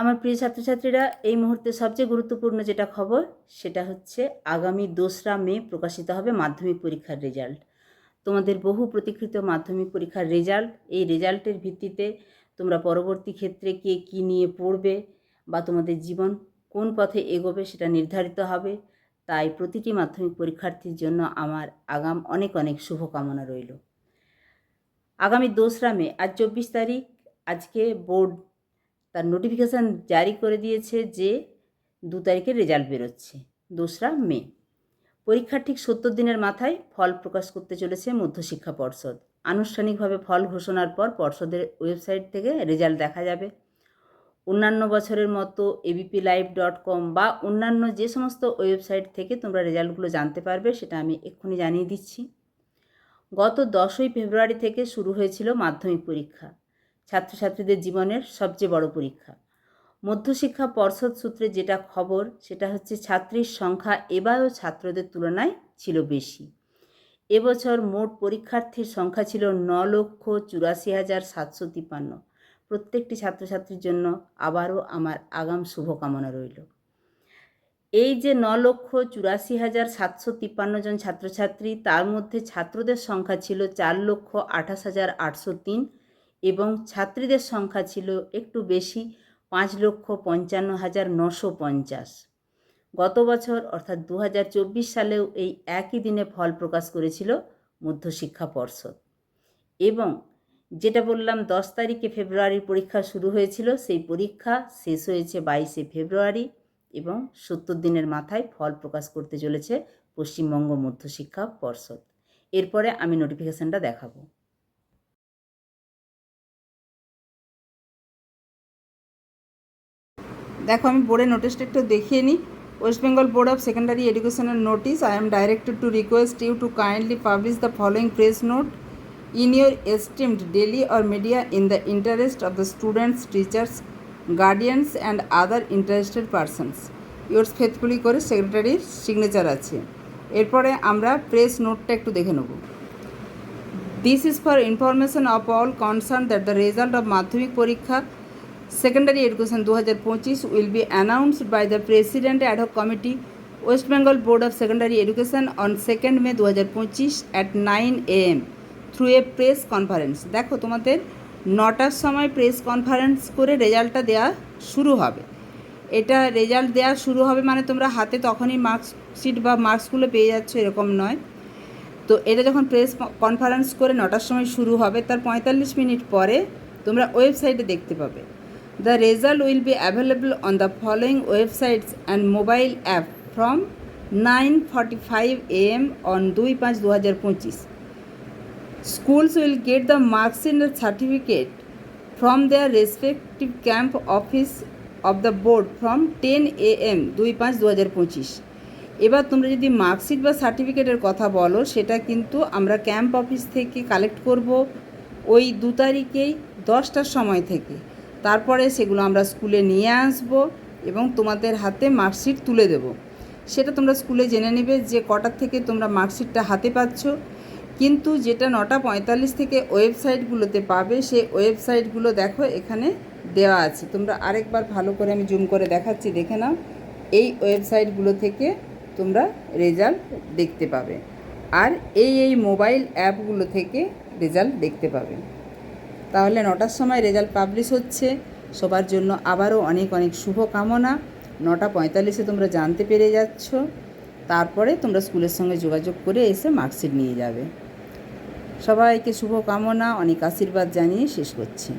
আমার প্রিয় ছাত্রছাত্রীরা, এই মুহূর্তে সবচেয়ে গুরুত্বপূর্ণ যেটা খবর, সেটা হচ্ছে আগামী দোসরা মে প্রকাশিত হবে মাধ্যমিক পরীক্ষার রেজাল্ট। তোমাদের বহু প্রতীক্ষিত মাধ্যমিক পরীক্ষার রেজাল্ট, এই রেজাল্টের ভিত্তিতে তোমরা পরবর্তী ক্ষেত্রে কে কী নিয়ে পড়বে বা তোমাদের জীবন কোন পথে এগোবে সেটা নির্ধারিত হবে। তাই প্রতিটি মাধ্যমিক পরীক্ষার্থীর জন্য আমার আগাম অনেক অনেক শুভকামনা রইল। আগামী দোসরা মে, আজ চব্বিশ তারিখ, আজকে বোর্ড তার নোটিফিকেশান জারি করে দিয়েছে যে দু তারিখে রেজাল্ট বেরোচ্ছে, দোসরা মে। পরীক্ষার ঠিক সত্তর দিনের মাথায় ফল প্রকাশ করতে চলেছে মধ্যশিক্ষা পর্ষদ। আনুষ্ঠানিকভাবে ফল ঘোষণার পর পর্ষদের ওয়েবসাইট থেকে রেজাল্ট দেখা যাবে। অন্যান্য বছরের মতো এবিপি লাইভ ডট কম বা অন্যান্য যে সমস্ত ওয়েবসাইট থেকে তোমরা রেজাল্টগুলো জানতে পারবে সেটা আমি এক্ষুনি জানিয়ে দিচ্ছি। গত দশই ফেব্রুয়ারি থেকে শুরু হয়েছিল মাধ্যমিক পরীক্ষা। ছাত্রছাত্রীদের জীবনের সবচেয়ে বড় পরীক্ষা। মধ্যশিক্ষা পর্ষদ সূত্রে যেটা খবর, সেটা হচ্ছে ছাত্রীর সংখ্যা এবারও ছাত্রদের তুলনায় ছিল বেশি। এবছর মোট পরীক্ষার্থীর সংখ্যা ছিল ন লক্ষ চুরাশি হাজার সাতশো তিপ্পান্ন। প্রত্যেকটি ছাত্রছাত্রীর জন্য আবারও আমার আগাম শুভকামনা রইল। এই যে ন লক্ষ চুরাশি হাজার সাতশো তিপ্পান্ন জন ছাত্রছাত্রী, তার মধ্যে ছাত্রদের সংখ্যা ছিল চার লক্ষ আঠাশ হাজার আটশো তিন। এবং ছাত্রীদের সংখ্যা ছিল একটু বেশি, পাঁচ লক্ষ পঞ্চান্ন হাজার নশো পঞ্চাশ। গত বছর, অর্থাৎ দু হাজার চব্বিশ সালেও এই একই দিনে ফল প্রকাশ করেছিল মধ্যশিক্ষা পর্ষদ। এবং যেটা বললাম, দশ তারিখে ফেব্রুয়ারির পরীক্ষা শুরু হয়েছিল, সেই পরীক্ষা শেষ হয়েছে বাইশে ফেব্রুয়ারি এবং সত্তর দিনের মাথায় ফল প্রকাশ করতে চলেছে পশ্চিমবঙ্গ মধ্যশিক্ষা পর্ষদ। এরপরে আমি নোটিফিকেশানটা দেখাবো। দেখো, আমি বোর্ডের নোটিশটা একটু দেখিয়ে নিই। West Bengal board of secondary এডুকেশনের notice I am directed to request you to kindly publish the following press note in your esteemed daily or media in the interest of the students teachers guardians and other interested persons yours faithfully করে সেক্রেটারির signature আছে। এরপরে আমরা press নোটটা একটু দেখে নেব। This is for information of all concern that the result of Madhyamik Pariksha secondary education দু হাজার পঁচিশ will be announced by the president ad hoc committee West Bengal board of secondary education on second May দু হাজার পঁচিশ at nine A M through a press conference দেখো তোমাদের নটার সময় প্রেস কনফারেন্স করে রেজাল্টটা দেওয়া শুরু হবে। এটা রেজাল্ট দেওয়া শুরু হবে মানে তোমরা হাতে তখনই মার্কশিট বা মার্কসগুলো পেয়ে যাচ্ছ, এরকম নয়। তো এটা যখন প্রেস কনফারেন্স করে নটার সময় শুরু হবে, তার পঁয়তাল্লিশ মিনিট পরে তোমরা ওয়েবসাইটে দেখতে পাবে। Following websites and mobile app from nine forty five A M on দুই পাঁচ দু হাজার পঁচিশ। Schools will get the marks in the certificate from their respective camp office of the board from 10 am দুই পাঁচ দু হাজার পঁচিশ। এবার তোমরা যদি মার্কশিট বা সার্টিফিকেটের কথা বলো, সেটা কিন্তু আমরা ক্যাম্প অফিস থেকে কালেক্ট করব ওই দু তারিখেই দশটার সময় থেকে। তারপরে সেগুলো আমরা স্কুলে নিয়ে আসব এবং তোমাদের হাতে মার্কশিট তুলে দেব। সেটা তোমরা স্কুলে জেনে নেবে যে কটার থেকে তোমরা মার্কশিটটা হাতে পাচ্ছ। কিন্তু যেটা নটা পঁয়তাল্লিশ থেকে ওয়েবসাইটগুলোতে পাবে, সেই ওয়েবসাইটগুলো দেখো এখানে দেওয়া আছে। তোমরা আরেকবার ভালো করে আমি জুম করে দেখাচ্ছি, দেখে নাও। এই ওয়েবসাইটগুলো থেকে তোমরা রেজাল্ট দেখতে পাবে। আর এই এই মোবাইল অ্যাপগুলো থেকে রেজাল্ট দেখতে পাবে। তাহলে নটার সময় রেজাল্ট পাবলিশ হচ্ছে। সবার জন্য আবারও অনেক অনেক শুভকামনা। নটা পঁয়তাল্লিশে তোমরা জানতে পেরে যাচ্ছ। তারপরে তোমরা স্কুলের সঙ্গে যোগাযোগ করে এসে মার্কশিট নিয়ে যাবে। সবাইকে শুভকামনা, অনেক আশীর্বাদ জানিয়ে শেষ করছি।